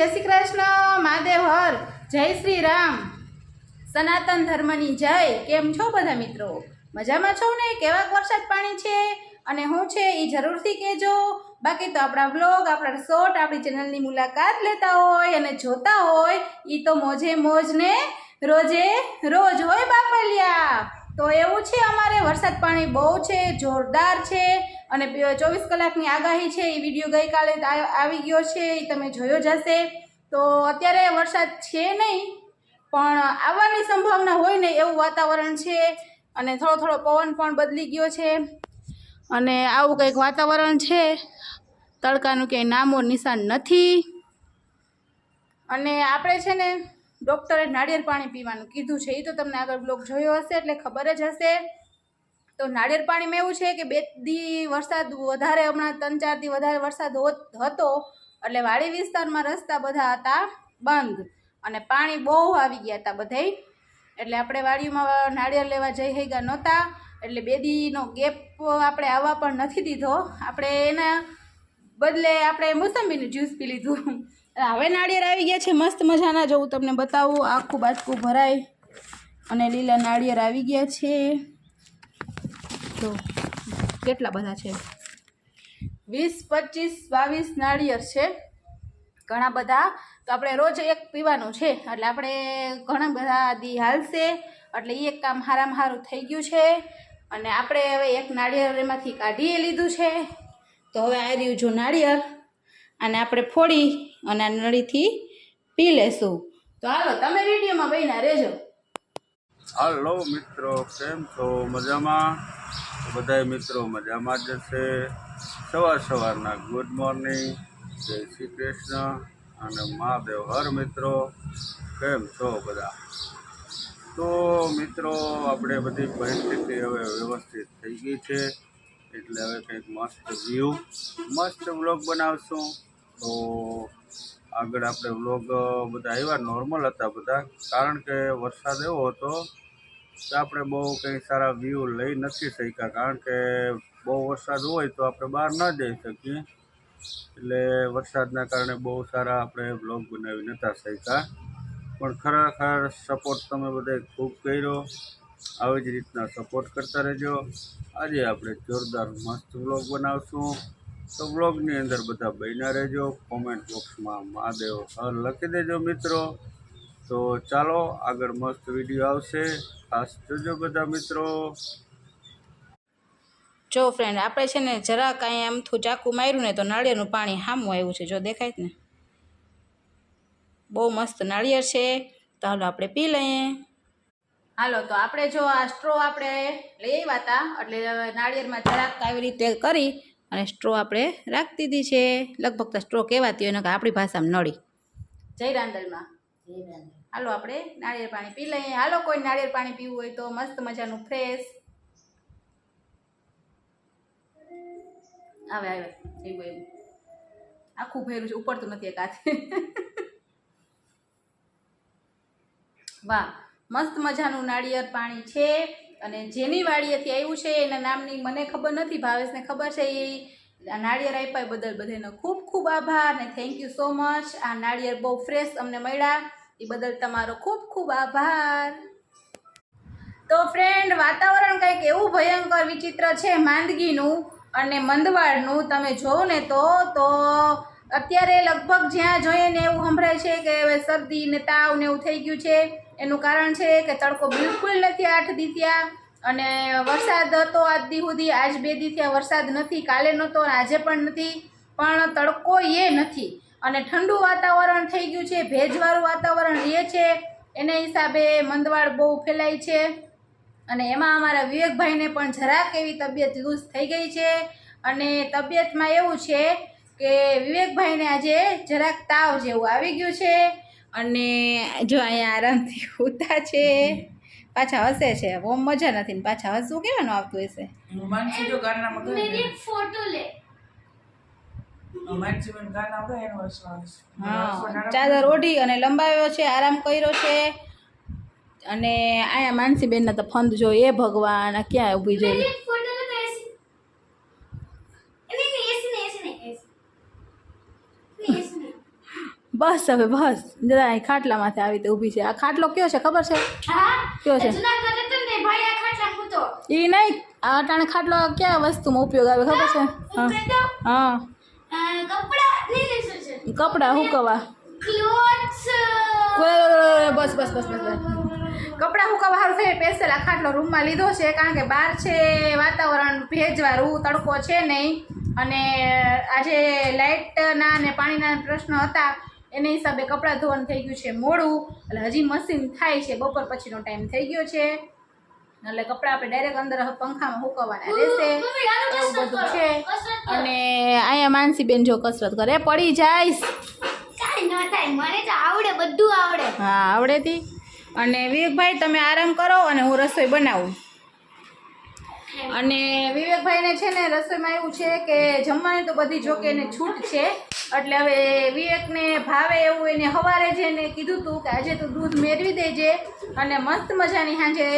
જય શ્રી કૃષ્ણ, મહાદેવ હર, જય શ્રી રામ. સનાતન ધર્મની જય. કેમ છો બધા મિત્રો? મજામાં છો ને? કેવા વરસાદ પાણી છે? અને હું છે એ જરૂરથી કહેજો. બાકી તો આપણા બ્લોગ આપણા શોર્ટ આપણી ચેનલની મુલાકાત લેતા હોય અને જોતા હોય એ તો મોજે મોજ ને રોજે રોજ હોય બાપલિયા. તો એવું છે અમારે, વરસાદ પાણી બહુ છે, જોરદાર છે, અને ચોવીસ કલાકની આગાહી છે એ વીડિયો ગઈકાલે આવી ગયો છે એ તમે જોયો જ હશે. તો અત્યારે વરસાદ છે નહીં, પણ આવવાની સંભાવના હોય ને એવું વાતાવરણ છે, અને થોડો થોડો પવન પણ બદલી ગયો છે, અને આવું કંઈક વાતાવરણ છે, તડકાનું ક્યાંય નામો નિશાન નથી. અને આપણે છે ને ડૉક્ટરે નાળિયેર પાણી પીવાનું કીધું છે. એ તો તમને આગળ બ્લોગ જોયો હશે, એટલે ખબર જ હશે. તો નાળિયેર પાણીમાં એવું છે કે બે દી વરસાદ વધારે, હમણાં ત્રણ ચાર દી વધારે વરસાદ હોત- હતો, એટલે વાડી વિસ્તારમાં રસ્તા બધા હતા બંધ અને પાણી બહુ આવી ગયા હતા બધે એટલે આપણે વાડીમાં નાળિયેર લેવા જઈ હૈગા નહોતા, એટલે બે દીનો ગેપ આપણે આવવા પણ નથી દીધો. આપણે એના બદલે આપણે મોસંબીનું જ્યુસ પી લીધું. હવે નાળિયેર આવી ગયા છે, મસ્ત મજાના. જો હું તમને બતાવું, આખું બાજકું ભરાય અને લીલા નાળિયેર આવી ગયા છે. જો, કેટલા બધા છે? વીસ, પચીસ, બાવીસ નાળિયેર છે. ઘણા બધા. તો આપણે રોજ એક પીવાનું છે. એટલે આપણે ઘણા બધા દી હાલશે. એટલે એ એક કામ હારામાં હારું થઈ ગયું છે. અને આપણે હવે એક નાળિયેર એમાંથી કાઢીએ લીધું છે. તો હવે આ રહ્યું જો નાળિયેર અને આપણે ફોડી અને આ નળીથી પી લેશું. તો હાલો, તમે વિડીયોમાં બન્યા રહેજો. હાલો મિત્રો, કેમ છો? મજામાં? બધાય મિત્રો મજામાં જ છે સવાર સવારના ગુડ મોર્નિંગ. જય શ્રી કૃષ્ણ અને મહાદેવ. હર મિત્રો, કેમ છો બધા? તો મિત્રો, આપણે બધી પરિસ્થિતિ હવે વ્યવસ્થિત થઈ ગઈ છે. એટલે હવે કંઈક મસ્ત વ્યૂ મસ્ત વ્લોગ બનાવશું. તો આગળ આપણે વ્લોગ બધા એવા નોર્મલ હતા બધા. કારણ કે વરસાદ એવો હતો કે આપણે બહુ કંઈ સારા વ્યૂ લઈ નથી શક્યા. કારણ કે બહુ વરસાદ હોય તો આપણે બહાર ન જઈ શકીએ. એટલે વરસાદના કારણે બહુ સારા આપણે બ્લોગ બનાવી નહોતા શક્યા. પણ ખરેખર સપોર્ટ તમે બધાએ ખૂબ કર્યો. આવી જ રીતના સપોર્ટ કરતા રહેજો. આજે આપણે જોરદાર મસ્ત વ્લોગ બનાવશું. તો વ્લોગની અંદર બધા બન્યા રહેજો. કોમેન્ટ બોક્સમાં મહાદેવ હર લખી દેજો મિત્રો. તો ચાલો આગળ મસ્ત વીડિયો આવશે. ખાસ જોજો બધા મિત્રો. જો ફ્રેન્ડ આપણે છે ને જરા કાંઈ આમથું ચાકુ માર્યું ને તો નાળિયેરનું પાણી હામું આવ્યું છે. જો દેખાય જ ને? બહુ મસ્ત નાળિયેર છે. તો હાલો આપણે પી લઈએ. હાલો તો આપણે જો આ સ્ટ્રો આપણે લઈ આવ્યા હતા એટલે નાળિયેરમાં જરાક આવી રીતે કરી અને સ્ટ્રો આપણે રાખી દીધી છે. લગભગ તો સ્ટ્રો કહેવાતી હોય કે આપણી ભાષામાં નળી. જય રાંદલમાં. હાલો આપણે નાળિયેર પાણી પી લઈએ. હાલો કોઈ નાળિયેર પાણી પીવું હોય તો મસ્ત મજાનું ફ્રેશ. આવે આવે. એવું એવું. આખું ભેરું છે ઉપડતું નથી એક હાથે. વાહ. મસ્ત મજાનું નાળિયેર પાણી છે અને જેની વાડીએથી આવ્યું છે એના નામની મને ખબર નથી, ભાવેશને ખબર છે એ. નાળિયેર આપ્યા બદલ બધાનો ખૂબ ખૂબ આભાર અને થેન્ક યુ સો મચ આ નાળિયેર બહુ ફ્રેશ અમને મળ્યા, એ બદલ તમારો ખૂબ ખૂબ આભાર. તો ફ્રેન્ડ વાતાવરણ કંઈક એવું ભયંકર વિચિત્ર છે માંદગીનું અને મંદવાડનું તમે જોવો ને તો તો અત્યારે લગભગ જ્યાં જોઈએ ને એવું સંભળાય છે કે હવે શરદી ને તાવ ને એવું થઈ ગયું છે એનું કારણ છે કે તડકો બિલકુલ નથી આઠ દી અને વરસાદ હતો આજ સુધી આજ બે દી થયા વરસાદ નથી, કાલે નહોતો આજે પણ નથી, પણ તડકો એ નથી. અને ઠંડુ વાતાવરણ થઈ ગયું છે, ભેજવાળું વાતાવરણ રહે છે, એને હિસાબે મંદવાડ બહુ ફેલાય છે. અને એમાં અમારા વિવેકભાઈને પણ જરાક એવી તબિયત લૂઝ થઈ ગઈ છે. અને તબિયતમાં એવું છે કે વિવેકભાઈને આજે જરાક તાવ જેવું આવી ગયું છે. અને જો અહીંયા આરામથી ઉતા છે પાછા હસે છે. ઓમ મજા નથી ને પાછા હસવું કેવાનું આવતું હશે? ચાદર ઓઢી અને લંબાવ્યો છે આરામ કર્યો છે. અને અહીંયા માનસીબેનના તો ફંદ જો એ ભગવાન ક્યાં ઊભી જોઈએ બસ હવે બસ. જરા અહીં ખાટલામાંથી આવી રીતે ઊભી છે. આ ખાટલો કયો છે? ખબર છે? કયો છે? તો ખાટલા એ નહીં. આ અટાણે ખાટલો કયા વસ્તુમાં ઉપયોગ આવે ખબર છે? હા કપડા હુકવા બસ બસ બસ બસ બસ. કપડાં હુકવા સારું થઈ સ્પેશિયલ આ ખાટલો રૂમમાં લીધો છે કારણ કે બહાર છે વાતાવરણ ભેજવાળું તડકો છે નહીં. અને આજે લાઇટના અને પાણીના પ્રશ્ન હતા. એના હિસાબે કપડાં ધોવાનું થઈ ગયું છે મોડું. એટલે હજી મશીન થાય છે બપોર પછીનો ટાઈમ થઈ ગયો છે. એટલે કપડાં આપણે ડાયરેક્ટ અંદર પંખામાં હુકવવાના રહેશે. એવું બધું છે. અને અહીંયા માનસીબેન જો કસરત કરે. પડી જાઈશ બધું આવડે. હા આવડેથી અને વિવેકભાઈ તમે આરામ કરો અને હું રસોઈ બનાવું. અને વિવેકભાઈને છે ને રસોઈમાં એવું છે કે જમવાની તો બધી જોકે એને છૂટ છે. એટલે હવે વિવેકને ભાવે એવું એને સવારે જ એને કીધું હતું કે આજે તું દૂધ મેળવી દેજે અને મસ્ત મજાની સાંજે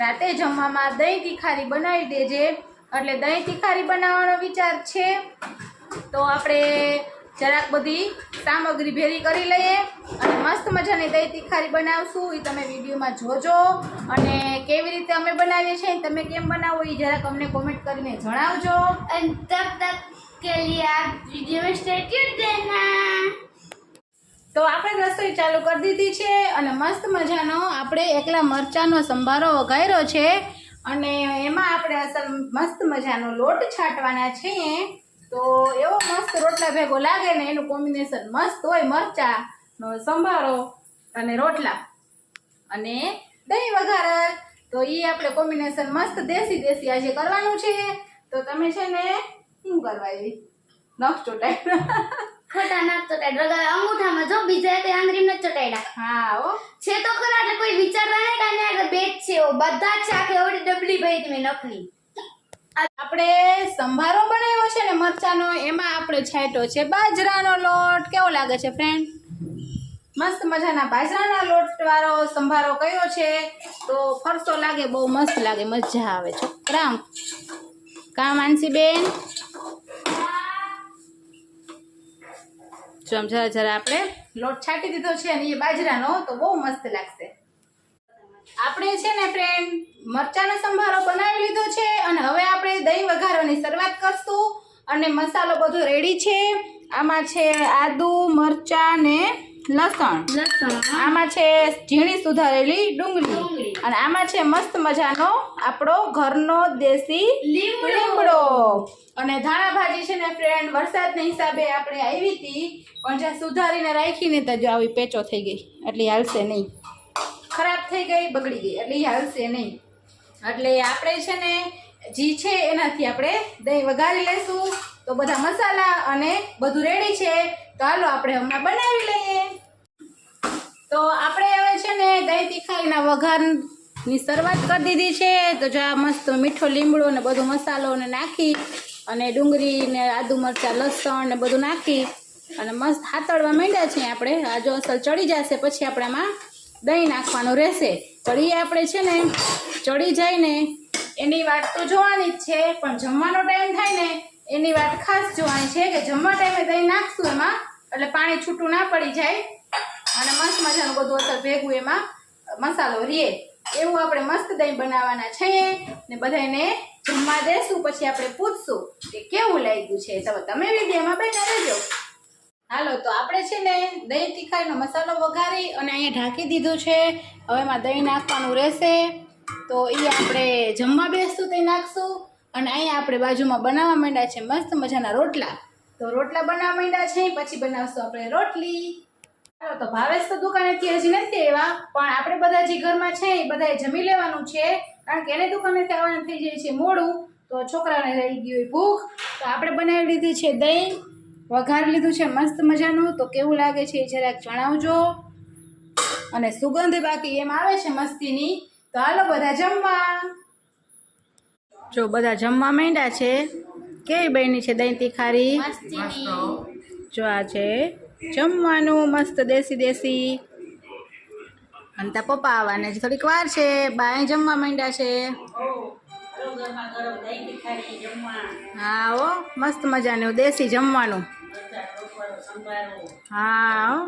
રાતે જમવામાં દહીં તીખારી બનાવી દેજે. એટલે દહીં તીખારી બનાવવાનો વિચાર છે. તો આપણે જરાક બધી સામગ્રી ભેરી કરી લઈએ અને મસ્ત મજાની દહીં તીખારી બનાવશું. એ તમે વિડીયોમાં જોજો. અને કેવી રીતે અમે બનાવીએ છીએ તમે કેમ બનાવો એ જરાક અમને કોમેન્ટ કરીને જણાવજો. અને તબ તક કે લીએ આપ વીડિયો સ્ટેટ્યુ તો આપણે રસોઈ ચાલુ કરી દીધી છે અને મસ્ત મજાનો આપણે એકલા મરચાંનો સંભારો વઘાર્યો છે. અને એમાં આપણે અસલ મસ્ત મજાનો લોટ છાંટવાના છીએ. તો એવો મસ્ત રોટલા ભેગો લાગે ને એનું કોમ્બિનેશન મસ્ત હોય મરચાંનો સંભારો અને રોટલા અને દહીં વઘાર. તો એ આપણે કોમ્બિનેશન મસ્ત દેશી દેશી આજે કરવાનું છે. તો તમે છે ને શું કરવા એવી નખ ચોટાઈ ખોટા નાખ ચોટાઈ રગા અંગૂઠામાં જો બીજા તે આંગળી ન ચોટાડ્યા હા ઓ છે તો ખરા એટલે કોઈ વિચાર નહીં કે આને આગળ બેટ છે. બધા જ આખે ઓડી ડબલી ભાઈ તમે નખની. આપણે સંભારો બનાવ્યો છે ને મરચાનો, એમાં આપણે છાંટ્યો છે બાજરાનો લોટ. કેવો લાગે છે ફ્રેન્ડ મસ્ત મજાના બાજરાના લોટ વાળો સંભારો કયો છે? તો ફરસો લાગે, બહુ મસ્ત લાગે, મજા આવે છોકરા કા માનસી બેન? જો જરા જરા આપણે લોટ છાંટી દીધો છે અને એ બાજરાનો, તો બહુ મસ્ત લાગશે. આપણે છે ને ફ્રેન્ડ મરચાનો સંભારો બનાવી લીધો છે અને હવે આપણે દહીં વઘારવાની શરૂઆત કરશું. અને મસાલો બધો રેડી છે. આમાં છે આદુ મરચાં ને લસણ. લસણ. આમાં છે ઝીણી સુધારેલી ડુંગળી. અને આમાં છે મસ્ત મજાનો આપણો ઘરનો દેશી. લીમડો. અને ધાણા ભાજી છે ને ફ્રેન્ડ વરસાદના હિસાબે આપણે આવી હતી. પણ જ્યાં સુધારીને રાખીને તો જો આવી પેચો થઈ ગઈ. એટલે હાલશે નહીં. ખરાબ થઈ ગઈ બગડી ગઈ. એટલે હાલશે નહીં. એટલે આપણે છે ને જી છે એનાથી આપણે દહીં વઘારી લઈશું તો બધા મસાલા અને બધું રેડી છે. તો હાલો આપણે હમણાં બનાવી લઈએ. તો આપણે હવે છે ને દહીં તીખાઈના વઘારની શરૂઆત કરી દીધી છે. તો જો આ મસ્ત મીઠો લીમડો ને બધો મસાલો નાખી અને ડુંગળી ને આદુ મરચાં, લસણ ને બધું નાખી અને મસ્ત હાથળવા માંડ્યા છીએ આપણે. આ જો અસલ ચડી જશે, પછી આપણે આમાં દહીં નાખવાનું રહેશે. ચડીએ આપણે છે ને, ચડી જાય ને એની વાત તો જોવાની જ છે, પણ જમવાનો ટાઈમ થાય ને, એની વાત ખાસ જોવાની છે કે જમવા ટાઈમે દહીં નાખશું એમાં, એટલે પાણી છૂટું ના પડી જાય. અને મસ્ત મજાનું બધું અસર ભેગું એમાં, મસાલો રીએ. એવું આપણે મસ્ત દહીં બનાવવાના છીએ ને બધાને જમવા દેશું, પછી આપણે પૂછશું કે કેવું લાગ્યું છે. તો તમે વિડીયોમાં બેઠા રહેજો. હાલો, તો આપણે છે ને દહીં તીખાઈનો મસાલો વઘારી અને અહીંયા ઢાંકી દીધું છે. હવે એમાં દહીં નાખવાનું રહેશે. તો એ આપણે જમવા બેસતું તે નાખશું અને અહીંયા આપણે બાજુમાં બનાવવા માંડ્યા છે મસ્ત મજાના રોટલા. તો રોટલા બનાવવા માંડ્યા છે, પછી બનાવશું આપણે રોટલી. ચાલો, તો ભાવેશ તો દુકાનેથી હજી નથી આવ્યા, પણ આપણે બધા જે ઘરમાં છે એ બધાએ જમી લેવાનું છે, કારણ કે એને દુકાનેથી આવવાનું થઈ જાય છે મોડું, તો છોકરાને રહી ગયું ભૂખ. તો આપણે બનાવી લીધી છે દહીં, વઘાર લીધું છે મસ્ત મજાનું. તો કેવું લાગે છે એ જરાક જણાવજો. અને સુગંધ બાકી એમ આવે છે મસ્તીની. તો હાલો બધા જમવા. જો બધા જમવા માંડ્યા છે. કેવી બહેની છે દહીં તીખારી? જો આ છે જમવાનું મસ્ત દેશી દેશી. અને તા પપ્પા આવવાને જ થોડીક વાર છે. બાય જમવા માંડ્યા છે. હા હો મસ્ત મજાનું. દેશી જમવાનું. હા હો.